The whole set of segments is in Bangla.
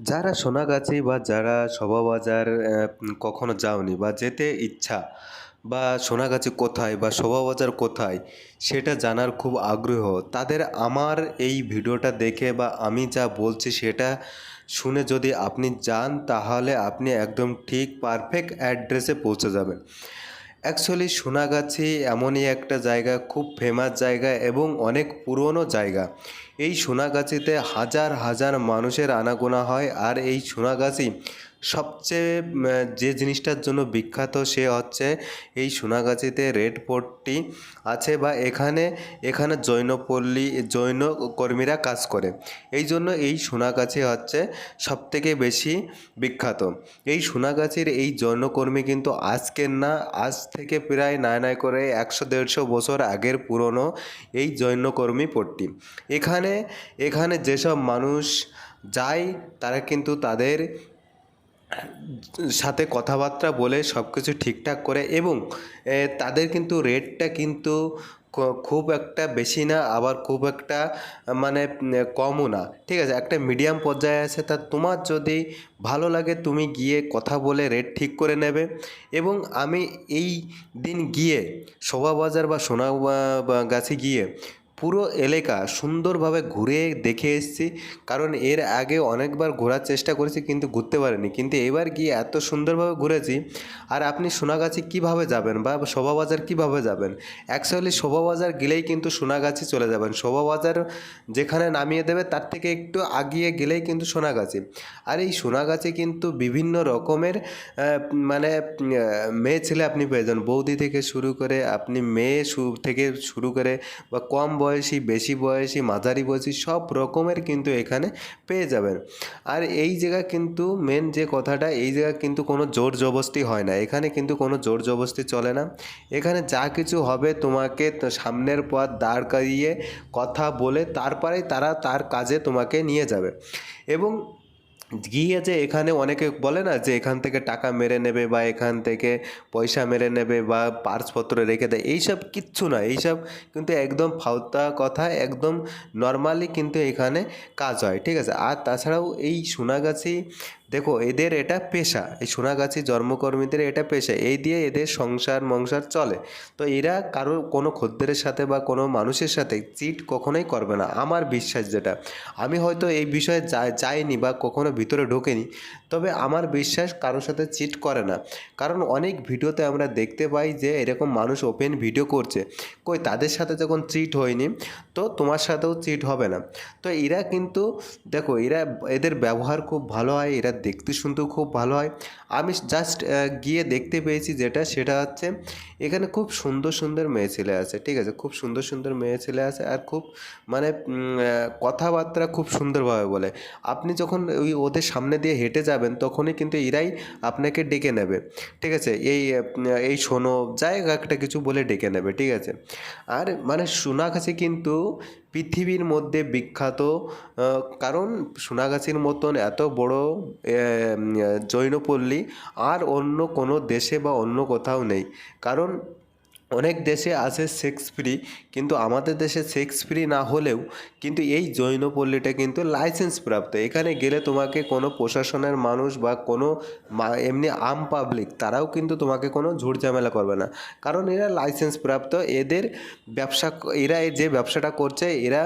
যারা সোনাগাছি বা যারা শোভাবাজার কখনো যাওনি বা যেতে ইচ্ছা বা সোনাগাছি কোথায় বা শোভাবাজার কোথায় সেটা জানার খুব আগ্রহ, তাদের আমার এই ভিডিওটা দেখে বা আমি যা বলছি সেটা শুনে যদি আপনি যান তাহলে আপনি একদম ঠিক পারফেক্ট অ্যাড্রেসে পৌঁছে যাবেন। অ্যাকচুয়ালি সোনাগাছি এমনই একটা জায়গা, খুব ফেমাস জায়গা এবং অনেক পুরনো জায়গা। এই সোনাগাছিতে হাজার হাজার মানুষের আনাগোনা হয় আর এই সোনাগাছি সবচেয়ে যে জিনিসটার জন্য বিখ্যাত সে হচ্ছে এই সোনাগাছিতে রেড ফোর্টটি আছে বা এখানে এখানে জৈনপল্লী, জৈন কর্মীরা কাজ করে। এই জন্য এই সোনাগাছি হচ্ছে সবথেকে বেশি বিখ্যাত। এই সোনাগাছির এই জৈনকর্মী কিন্তু আজকের না, আজ থেকে প্রায় নয় নয় করে একশো দেড়শো বছর আগের পুরনো এই জৈনকর্মী পট্টি। এখানে এখানে যেসব মানুষ যায়, তারা কিন্তু তাদের সাথে কথাবার্তা বলে সব কিছু ঠিকঠাক করে এবং তাদের কিন্তু রেটটা কিন্তু খুব একটা বেশি না, আবার খুব একটা মানে কমও না। ঠিক আছে, একটা মিডিয়াম পর্যায়ে আছে, তা তোমার যদি ভালো লাগে তুমি গিয়ে কথা বলে রেট ঠিক করে নেবে এবং আমি এই দিন গিয়ে শোভাবাজার বা সোনা গাছে গিয়ে পুরো এলাকা সুন্দরভাবে ঘুরে দেখে এসেছি। কারণ এর আগে অনেকবার ঘোরার চেষ্টা করেছি, কিন্তু ঘুরতে পারিনি। কিন্তু এবার গিয়ে এত সুন্দরভাবে ঘুরেছি। আর আপনি সোনাগাছি কীভাবে যাবেন বা শোভাবাজার কীভাবে যাবেন? অ্যাকচুয়ালি শোভাবাজার গেলেই কিন্তু সোনাগাছি চলে যাবেন। শোভাবাজার যেখানে নামিয়ে দেবে, তার থেকে একটু আগিয়ে গেলেই কিন্তু সোনাগাছি। আর এই সোনাগাছি কিন্তু বিভিন্ন রকমের মানে মেয়ে ছেলে আপনি পেয়ে যান। বৌদি থেকে শুরু করে, আপনি মেয়ে থেকে শুরু করে বা কম বয়সী বেশি বয়সী, মাঝারি বয়সী সব রকমের কিন্তু এখানে পেয়ে যাবেন। আর এই জায়গা কিন্তু মেন যে কথাটা, এই জায়গা কিন্তু কোনো জোর জবস্তি হয় না। এখানে কিন্তু কোনো জোর জবস্তি চলে না। এখানে যা কিছু হবে তোমাকে সামনের পথ দাঁড় করিয়ে কথা বলে তারপরেই তারা তার কাজে তোমাকে নিয়ে যাবে। এবং গিয়ে যে এখানে অনেকে বলে না যে এখান থেকে টাকা মেরে নেবে বা এখান থেকে পয়সা মেরে নেবে বা পার্সপত্র রেখে দেয়, এইসব কিচ্ছু না। এইসব কিন্তু একদম ফাউতা কথা, একদম নর্মালি কিন্তু এখানে কাজ হয়, ঠিক আছে? আর তাছাড়াও এই সোনাগাছি দেখো, এদের এটা পেশা। এই সোনাগাছি জন্মকর্মীদের এটা পেশা। এই দিয়ে এদের সংসার মংসার চলে। তো এরা কারও কোনো খদ্দেরের সাথে বা কোনো মানুষের সাথে চিট কখনোই করবে না। আমার বিশ্বাস যেটা। আমি হয়তো এই বিষয়ে যাইনি বা কখনো ভিতরে ঢোকেনি। তবে আমার বিশ্বাস কারোর সাথে চিট করে না। কারণ অনেক ভিডিওতে আমরা দেখতে পাই যে এরকম মানুষ ওপেন ভিডিও করছে। কই, তাদের সাথে যখন চিট হয়নি, তো তোমার সাথেও চিট হবে না। তো এরা কিন্তু, দেখো, এরা, এদের ব্যবহার খুব ভালো হয়। এরা দেখতে শুনতেও খুব ভালো হয়। আমি জাস্ট গিয়ে দেখতে পেয়েছি যেটা, সেটা হচ্ছে এখানে খুব সুন্দর সুন্দর মেয়ে ছেলে আছে, ঠিক আছে? খুব সুন্দর সুন্দর মেয়ে ছেলে আছে আর খুব মানে কথাবার্তা খুব সুন্দরভাবে বলে। আপনি যখন ওই ওদের সামনে দিয়ে হেঁটে যাবেন, তখনই কিন্তু এরাই আপনাকে ডেকে নেবে, ঠিক আছে? এই এই শোনো, যাই একটা কিছু বলে ডেকে নেবে, ঠিক আছে? আর মানে সোনাগাছি কিন্তু পৃথিবীর মধ্যে বিখ্যাত কারণ সোনাগাছির মতন এত বড় জৈনপল্লী আর অন্য কোনো দেশে বা অন্য কোথাও নেই। কারণ অনেক দেশে আছে সেক্স ফ্রি কিন্তু আমাদের দেশে সেক্স ফ্রি না হলেও কিন্তু এই জৈনপল্লীটা কিন্তু লাইসেন্স প্রাপ্ত। এখানে গেলে তোমাকে কোনো প্রশাসনের মানুষ বা কোনো এমনি আম পাবলিক তারাও কিন্তু তোমাকে কোনো ঝুট ঝামেলা করবে না। কারণ এরা লাইসেন্স প্রাপ্ত, এদের ব্যবসা, এরা যে ব্যবসাটা করছে, এরা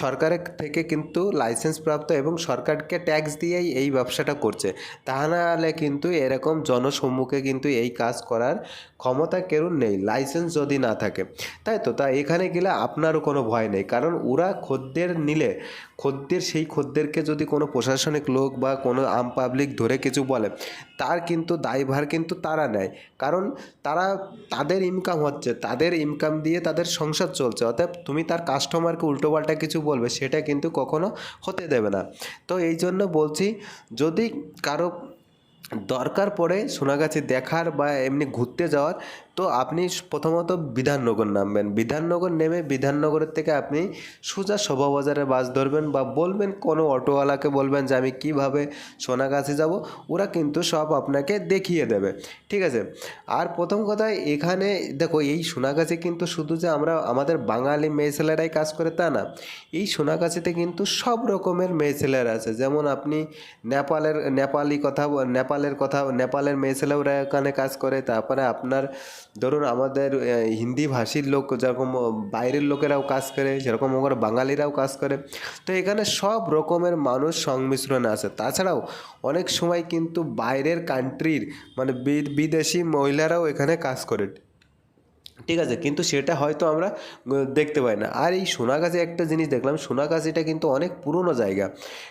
সরকারের থেকে কিন্তু লাইসেন্স প্রাপ্ত এবং সরকারকে ট্যাক্স দিয়েই এই ব্যবসাটা করছে। তা নাহলে কিন্তু এরকম জনসম্মুখে কিন্তু এই কাজ করার ক্ষমতা কেউ নেই। লাইসেন্স যদি না থাকে। তাই তো? তা এখানে গেলে আপনারও কোনো ভয় নেই। কারণ ওরা খদ্দের নিলে, খদ্দের সেই খদ্দেরকে যদি কোনো প্রশাসনিক লোক বা কোনো আম পাবলিক ধরে কিছু বলে, তার কিন্তু, দায়ভার কিন্তু তারা নেয়। কারণ তারা, তাদের ইনকাম হচ্ছে। তাদের ইনকাম দিয়ে তাদের সংসার চলছে। অতএব তুমি তার কাস্টমারকে উল্টোপাল্টা কিছু বলবে, সেটা কিন্তু কখনো হতে দেবে না। তো এই জন্য বলছি, যদি কারও দরকার পড়ে সোনাগাছি দেখার বা এমনি ঘুরতে যাওয়ার তো আপনি প্রথমত বিধাননগর নামবেন। বিধাননগর নেমে বিধাননগরের থেকে আপনি সোজা শোভাবাজারে বাস ধরবেন বা বলবেন কোনো অটোওয়ালাকে বলবেন যে, আমি কীভাবে সোনাগাছি যাব? ওরা কিন্তু সব আপনাকে দেখিয়ে দেবে। ঠিক আছে? আর প্রথম কথা, এখানে দেখো, এই সোনাগাছি কিন্তু শুধু যে আমরা, আমাদের বাঙালি মেয়ে ছেলেরাই কাজ করে তা না, এই সোনাগাছিতে কিন্তু সব রকমের মেয়ে ছেলেরা আছে। যেমন আপনি নেপালের, নেপালি কথা, নেপালের কথা, নেপালের মেয়ে ছেলেরা এখানে কাজ করে, তারপরে আপনার ধরুন আমাদের হিন্দি ভাষীর লোক যেরকম বাইরের লোকেরাও কাজ করে যেরকম আমার বাঙালিরাও কাজ করে। তো এখানে সব রকমের মানুষ সংমিশ্রণে আছে। তাছাড়াও অনেক সময় কিন্তু বাইরের কান্ট্রির মানে বিদেশি মহিলারাও এখানে কাজ করে। ঠিক আছে? কিন্তু সেটা হয়তো আমরা দেখতে পাই না। আর এই সোনাগাছি একটা জিনিস দেখলাম সোনাগাছিটা কিন্তু অনেক পুরনো জায়গা।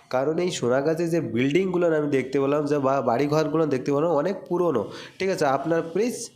কারণ এই সোনাগাছি যে বিল্ডিংগুলো আমি দেখতে পেলাম, যে বা, বাড়িঘরগুলো দেখতে পেলাম, অনেক পুরনো। ঠিক আছে? আপনার প্লিজ